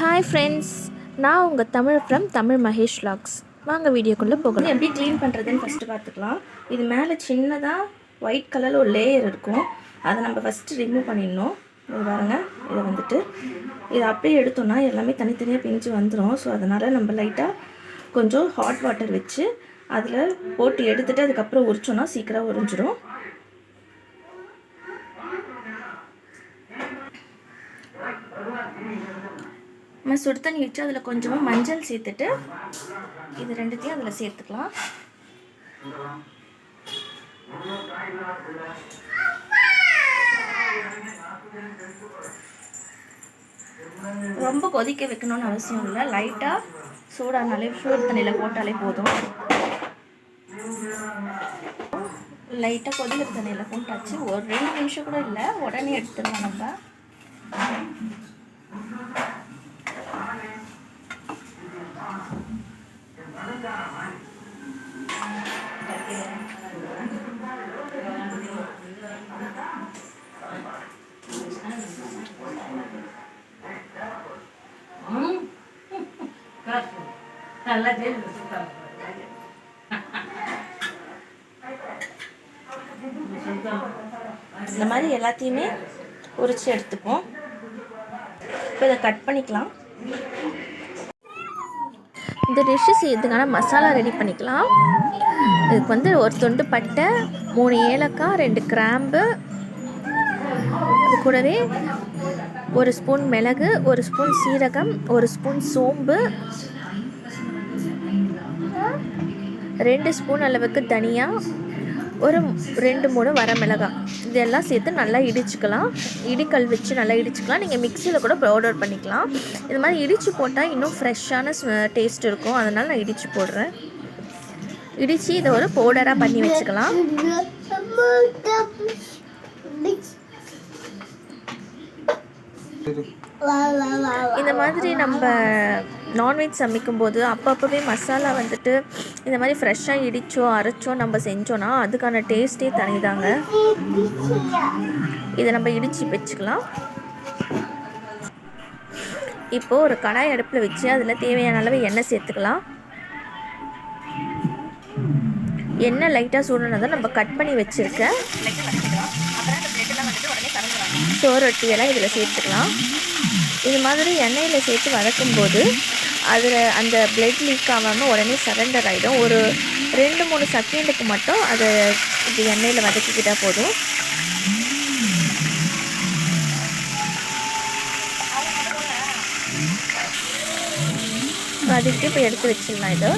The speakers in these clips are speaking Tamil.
ஹாய் ஃப்ரெண்ட்ஸ் நான் உங்கள் தமிழ் ஃப்ரம் தமிழ் மகேஷ் லாக்ஸ் வாங்க வீடியோக்குள்ளே போகலாம். எப்படி க்ளீன் பண்ணுறதுன்னு ஃபஸ்ட்டு பார்த்துக்கலாம். இது மேலே சின்னதாக ஒயிட் கலரில் ஒரு லேயர் இருக்கும். அதை நம்ம ஃபஸ்ட்டு ரிமூவ் பண்ணிடணும். இது பாருங்க. இதை வந்துட்டு இதை அப்படியே எடுத்தோம்னா எல்லாமே தனித்தனியாக பிஞ்சு வந்துடும் ஸோ அதனால் நம்ம லைட்டாக கொஞ்சம் ஹாட் வாட்டர் வச்சு அதில் போட்டு எடுத்துகிட்டு அதுக்கப்புறம் உரிச்சோன்னா சீக்கிரம் உறிஞ்சிடும் நம்ம சுடு தண்ணி வச்சு அதில் கொஞ்சமாக மஞ்சள் சேர்த்துட்டு இது ரெண்டுத்தையும் அதில் சேர்த்துக்கலாம். ரொம்ப கொதிக்க வைக்கணும்னு அவசியம் இல்லை. லைட்டாக சூடானாலே சூடு தண்ணியில் போட்டாலே போதும். லைட்டாக கொதிக்கிற தண்ணியில் போட்டாச்சு. ஒரு ரெண்டு நிமிஷம் கூட இல்லை. உடனே எடுத்துடலாம் நம்ம. நல்லா இந்த மாதிரி எல்லாத்தையுமே உரிச்சு எடுத்துப்போம். இப்போ இதை கட் பண்ணிக்கலாம். இந்த டிஷ்ஷு செய்யறதுக்கான மசாலா ரெடி பண்ணிக்கலாம். இதுக்கு வந்து ஒரு தொண்டு பட்டை மூணு ஏலக்காய் ரெண்டு கிராம்பு அது கூடவே ஒரு ஸ்பூன் மிளகு ஒரு ஸ்பூன் சீரகம் ஒரு ஸ்பூன் சோம்பு ரெண்டு ஸ்பூன் அளவுக்கு தனியாக ஒரு ரெண்டு மூணு வரமிளகாய் இதெல்லாம் சேர்த்து நல்லா இடிச்சுக்கலாம். இடிக்கல் வச்சு நல்லா இடிச்சுக்கலாம். நீங்கள் மிக்சியில் கூட பவுடர் பண்ணிக்கலாம். இது மாதிரி இடித்து போட்டால் இன்னும் ஃப்ரெஷ்ஷான டேஸ்ட் இருக்கும். அதனால் நான் இடித்து போடுறேன். இடித்து இதை ஒரு பவுடராக பண்ணி வச்சுக்கலாம். இந்த மாதிரி நம்ம நான்வெஜ் சமைக்கும்போது அப்பப்போவே மசாலா வந்துட்டு இந்த மாதிரி ஃப்ரெஷ்ஷாக இடித்தோ அரைச்சோ நம்ம செஞ்சோன்னா அதுக்கான டேஸ்ட்டே தனிதாங்க. இதை நம்ம இடித்து வச்சுக்கலாம். இப்போது ஒரு கடாய் அடுப்பில் வச்சு அதில் தேவையான அளவு எண்ணெய் சேர்த்துக்கலாம். எண்ணெய் லைட்டாக சூடுனதை நம்ம கட் பண்ணி வச்சுருக்கேன் சோறு ரொட்டியெல்லாம் இதில் சேர்த்துக்கலாம். இது மாதிரி எண்ணெயில் சேர்த்து வதக்கும்போது அதில் அந்த பிளட் லீக் ஆகாமல் உடனே சரண்டர் ஆகிடும் ஒரு ரெண்டு மூணு செகண்டுக்கு மட்டும் அதை இது எண்ணெயில் வதக்கிக்கிட்டால் போதும். வதக்கி இப்போ எடுத்து வச்சிடலாம் இதை.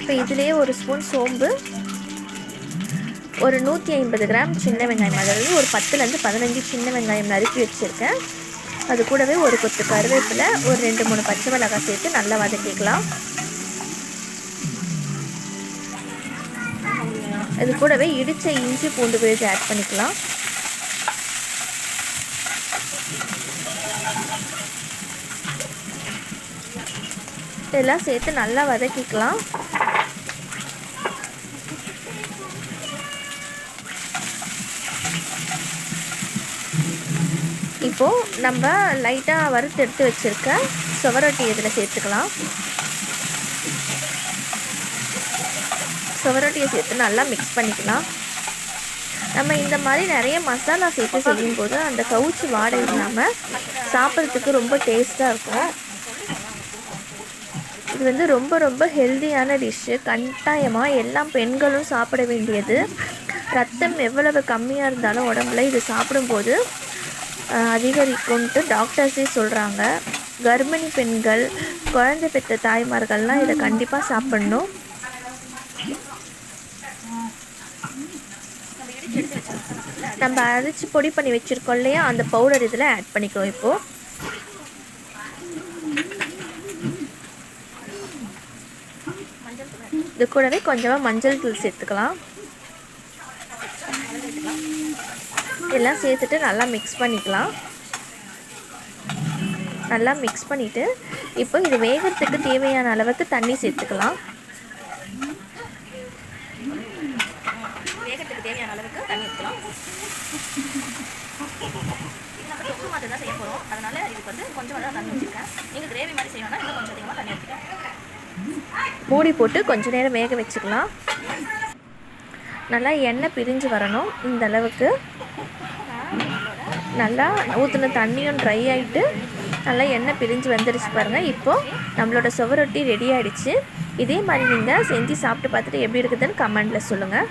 இப்போ இதுலேயே ஒரு ஸ்பூன் சோம்பு ஒரு நூற்றி ஐம்பது கிராம் சின்ன வெங்காயம். அதாவது ஒரு பத்துலேருந்து பதினஞ்சு சின்ன வெங்காயம் நறுக்கி வச்சுருக்கேன். அது கூடவே ஒரு கொத்து கருவேப்பிலை ஒரு ரெண்டு மூணு பச்சை மிளகாய் சேர்த்து நல்லா வதக்கிக்கலாம். இது கூடவே இடித்த இஞ்சி பூண்டு விழுது ஆட் பண்ணிக்கலாம். இதெல்லாம் சேர்த்து நல்லா வதக்கிக்கலாம். இப்போது நம்ம லைட்டாக வறுத்து எடுத்து வச்சுருக்க சுவரொட்டி இதில் சேர்த்துக்கலாம். சுவரொட்டியை சேர்த்து நல்லா மிக்ஸ் பண்ணிக்கலாம். நம்ம இந்த மாதிரி நிறைய மசாலா சேர்த்து செய்யும்போது அந்த கவுச்சி வாடை இல்லாமல் சாப்பிட்றதுக்கு ரொம்ப டேஸ்ட்டாக இருக்கும். இது வந்து ரொம்ப ரொம்ப ஹெல்த்தியான டிஷ்ஷு கட்டாயமாக எல்லா பெண்களும் சாப்பிட வேண்டியது. ரத்தம் எவ்வளவு கம்மியாக இருந்தாலும் உடம்புல இது சாப்பிடும்போது அதிகரிக்கும்ட்டு டாக்டர்ஸே சொல்கிறாங்க கர்ப்பிணி பெண்கள் குழந்தை பெற்ற தாய்மார்கள்லாம் இதை கண்டிப்பாக சாப்பிட்ணும். நம்ம அரைச்சி பொடி பண்ணி வச்சுருக்கோம் இல்லையா? அந்த பவுடர் இதில் ஆட் பண்ணிக்கிறோம் இப்போது இது கூடவே கொஞ்சமாக மஞ்சள் தூள் சேர்த்துக்கலாம். எல்லாம் சேர்த்துட்டு நல்லா மிக்ஸ் பண்ணிக்கலாம். நல்லா மிக்ஸ் பண்ணிவிட்டு இப்போ இது வேகிறதுக்கு தேவையான அளவுக்கு தண்ணி சேர்த்துக்கலாம். வேகிறதுக்கு தேவையான அளவுக்கு தண்ணி ஊற்றலாம் நம்ம தொக்கு தான் செய்ய போகிறோம் இதுக்கு வந்து கொஞ்சம் தான் தண்ணி வச்சுருக்கேன் நீங்கள் கிரேவி மாதிரி செய்யணும்னா இன்னும் கொஞ்சம் அதிகமாக தண்ணி மூடி போட்டு கொஞ்ச நேரம் வேக வச்சுக்கலாம். நல்லா எண்ணெய் பிரிஞ்சு வரணும் இந்த அளவுக்கு. நல்லா ஊற்றின தண்ணியும் ட்ரை ஆகிட்டு நல்லா எண்ணெய் பிரிஞ்சு வந்துருச்சு பாருங்கள் இப்போது நம்மளோட சுவரொட்டி ரெடி ஆகிடுச்சு இதே மாதிரி நீங்கள் செஞ்சு சாப்பிட்டு பார்த்துட்டு எப்படி இருக்குதுன்னு கமெண்டில் சொல்லுங்கள்